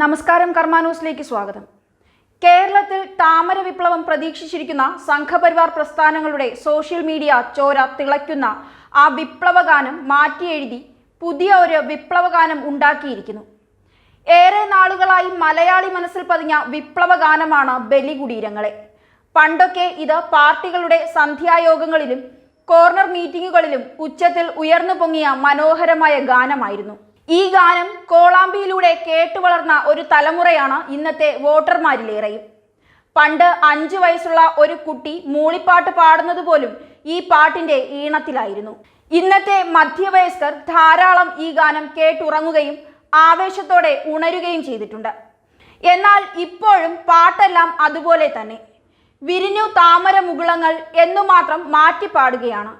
നമസ്കാരം കർമ്മ ന്യൂസിലേക്ക് സ്വാഗതം. കേരളത്തിൽ താമര വിപ്ലവം പ്രതീക്ഷിച്ചിരിക്കുന്ന സംഘപരിവാർ പ്രസ്ഥാനങ്ങളുടെ സോഷ്യൽ മീഡിയ ചോര തിളയ്ക്കുന്ന ആ വിപ്ലവഗാനം മാറ്റിയെഴുതി പുതിയ ഒരു വിപ്ലവഗാനം ഉണ്ടാക്കിയിരിക്കുന്നു. ഏറെ നാളുകളായി മലയാളി മനസ്സിൽ പതിഞ്ഞ വിപ്ലവഗാനമാണ് ബലികുടീരങ്ങളെ. പണ്ടൊക്കെ ഇത് പാർട്ടികളുടെ സന്ധ്യായോഗങ്ങളിലും കോർണർ മീറ്റിങ്ങുകളിലും ഉച്ചത്തിൽ ഉയർന്നു പൊങ്ങിയ മനോഹരമായ ഗാനമായിരുന്നു. ഈ ഗാനം കോളാമ്പിയിലൂടെ കേട്ടുവളർന്ന ഒരു തലമുറയാണ് ഇന്നത്തെ വോട്ടർമാരിലേറെയും. പണ്ട് അഞ്ചു വയസ്സുള്ള ഒരു കുട്ടി മൂളിപ്പാട്ട് പാടുന്നത് പോലും ഈ പാട്ടിന്റെ ഈണത്തിലായിരുന്നു. ഇന്നത്തെ മധ്യവയസ്കർ ധാരാളം ഈ ഗാനം കേട്ടുറങ്ങുകയും ആവേശത്തോടെ ഉണരുകയും ചെയ്തിട്ടുണ്ട്. എന്നാൽ ഇപ്പോഴും പാട്ടെല്ലാം അതുപോലെ തന്നെ. വിരിഞ്ഞു താമര മുകുളങ്ങൾ എന്നു മാത്രം മാറ്റിപ്പാടുകയാണ്.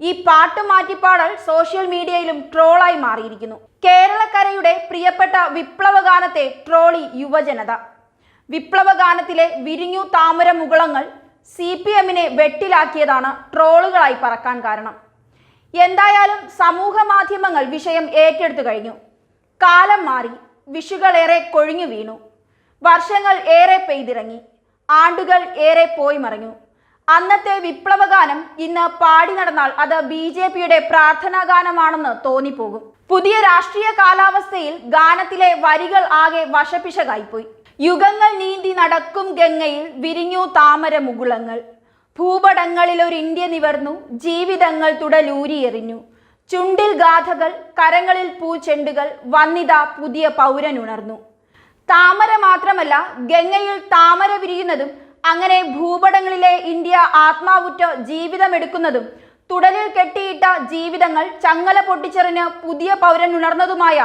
ഈ പാട്ട് മാറ്റിപ്പാടൽ സോഷ്യൽ മീഡിയയിലും ട്രോളായി മാറിയിരിക്കുന്നു. കേരളക്കരയുടെ പ്രിയപ്പെട്ട വിപ്ലവഗാനത്തെ ട്രോളി യുവജനത. വിപ്ലവഗാനത്തിലെ വിരിഞ്ഞു താമര മുകുളങ്ങൾ സി പി എമ്മിനെ വെട്ടിലാക്കിയതാണ് ട്രോളുകളായി പറക്കാൻ കാരണം. എന്തായാലും സമൂഹ മാധ്യമങ്ങൾ വിഷയം ഏറ്റെടുത്തു കഴിഞ്ഞു. കാലം മാറി വിഷുകളേറെ കൊഴിഞ്ഞു വീണു. വർഷങ്ങൾ ഏറെ പെയ്തിറങ്ങി. ആണ്ടുകൾ ഏറെ പോയി മറഞ്ഞു. അന്നത്തെ വിപ്ലവഗാനം ഇന്ന് പാടി നടന്നാൽ അത് ബി ജെ പിയുടെ പ്രാർത്ഥനാ ഗാനമാണെന്ന് തോന്നിപ്പോകും. പുതിയ രാഷ്ട്രീയ കാലാവസ്ഥയിൽ ഗാനത്തിലെ വരികൾ ആകെ വശപ്പിശകായിപ്പോയി. യുഗങ്ങൾ നീന്തി നടക്കും ഗംഗയിൽ വിരിഞ്ഞു താമര മുകുളങ്ങൾ. ഭൂപടങ്ങളിൽ ഒരു ഇന്ത്യ നിവർന്നു ജീവിതങ്ങൾ തുടലൂരിയെറിഞ്ഞു. ചുണ്ടിൽ ഗാഥകൾ കരങ്ങളിൽ പൂച്ചെണ്ടുകൾ വന്നിത പുതിയ പൗരനുണർന്നു. താമര മാത്രമല്ല ഗംഗയിൽ താമര വിരിയുന്നതും അങ്ങനെ ഭൂപടങ്ങളിലെ ഇന്ത്യ ആത്മാവുറ്റ ജീവിതമെടുക്കുന്നതും തുടലിൽ കെട്ടിയിട്ട ജീവിതങ്ങൾ ചങ്ങല പൊട്ടിച്ചെറിഞ്ഞ് പുതിയ പൗരൻ ഉണർന്നതുമായ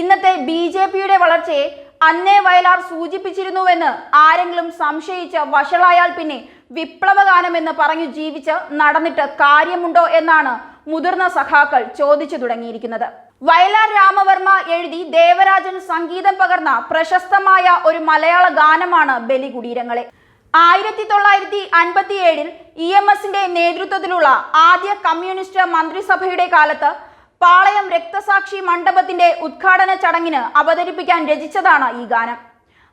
ഇന്നത്തെ ബി ജെ പിയുടെ വളർച്ചയെ അന്നേ വയലാർ സൂചിപ്പിച്ചിരുന്നുവെന്ന് ആരെങ്കിലും സംശയിച്ച് വഷളായാൽ പിന്നെ വിപ്ലവഗാനമെന്ന് പറഞ്ഞു ജീവിച്ച് നടന്നിട്ട് കാര്യമുണ്ടോ എന്നാണ് മുതിർന്ന സഖാക്കൾ ചോദിച്ചു തുടങ്ങിയിരിക്കുന്നത്. വയലാർ രാമവർമ്മ എഴുതി ദേവരാജൻ സംഗീതം പകർന്ന പ്രശസ്തമായ ഒരു മലയാള ഗാനമാണ് ബലികുടീരങ്ങളെ. ആയിരത്തി തൊള്ളായിരത്തി അൻപത്തി ഏഴിൽ ഇ എം എസിന്റെ നേതൃത്വത്തിലുള്ള ആദ്യ കമ്മ്യൂണിസ്റ്റ് മന്ത്രിസഭയുടെ കാലത്ത് പാളയം രക്തസാക്ഷി മണ്ഡപത്തിന്റെ ഉദ്ഘാടന ചടങ്ങിന് അവതരിപ്പിക്കാൻ രചിച്ചതാണ് ഈ ഗാനം.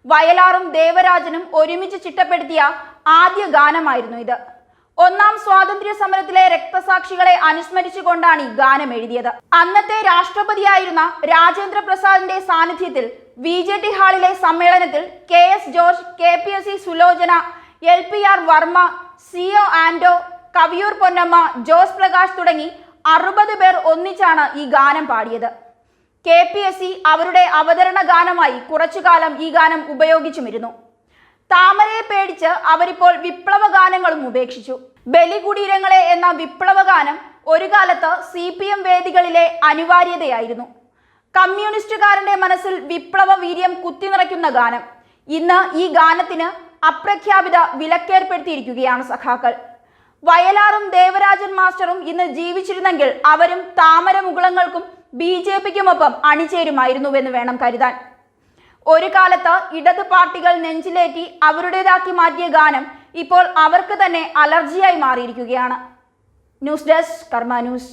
വയലാറും ദേവരാജനും ഒരുമിച്ച് ചിട്ടപ്പെടുത്തിയ ആദ്യ ഗാനമായിരുന്നു ഇത്. ഒന്നാം സ്വാതന്ത്ര്യ സമരത്തിലെ രക്തസാക്ഷികളെ അനുസ്മരിച്ചുകൊണ്ടാണ് ഈ ഗാനം എഴുതിയത്. അന്നത്തെ രാഷ്ട്രപതിയായിരുന്ന രാജേന്ദ്ര പ്രസാദിന്റെ സാന്നിധ്യത്തിൽ വി ജെ ടി ഹാളിലെ സമ്മേളനത്തിൽ K S George K P S C Sulochana L P R Varma C O Anto Kaviyoor Ponnamma Jose Prakash തുടങ്ങി അറുപത് പേർ ഒന്നിച്ചാണ് ഈ ഗാനം പാടിയത്. കെ പി എസ് സി അവരുടെ അവതരണ ഗാനമായി കുറച്ചുകാലം ഈ ഗാനം ഉപയോഗിച്ചുമിരുന്നു. താമരയെ പേടിച്ച് അവരിപ്പോൾ വിപ്ലവ ഗാനങ്ങളും ഉപേക്ഷിച്ചു. ബലികുടീരങ്ങളെ എന്ന വിപ്ലവ ഗാനം ഒരു കാലത്ത് സി പി എം വേദികളിലെ അനിവാര്യതയായിരുന്നു. കമ്മ്യൂണിസ്റ്റുകാരന്റെ മനസ്സിൽ വിപ്ലവ വീര്യം കുത്തിനിറയ്ക്കുന്ന ഗാനം. ഇന്ന് ഈ ഗാനത്തിന് അപ്രഖ്യാപിത വിലക്കേർപ്പെടുത്തിയിരിക്കുകയാണ് സഖാക്കൾ. വയലാറും ദേവരാജൻ മാസ്റ്ററും ഇന്ന് ജീവിച്ചിരുന്നെങ്കിൽ അവരും താമര മുകുളങ്ങൾക്കും ബി ജെ പിക്കുമൊപ്പം അണിചേരുമായിരുന്നുവെന്ന് വേണം കരുതാൻ. ഒരു കാലത്ത് ഇടത് പാർട്ടികൾ നെഞ്ചിലേറ്റി അവരുടേതാക്കി മാറ്റിയ ഗാനം ഇപ്പോൾ അവർക്ക് തന്നെ അലർജിയായി മാറിയിരിക്കുകയാണ്. News desk Karma news.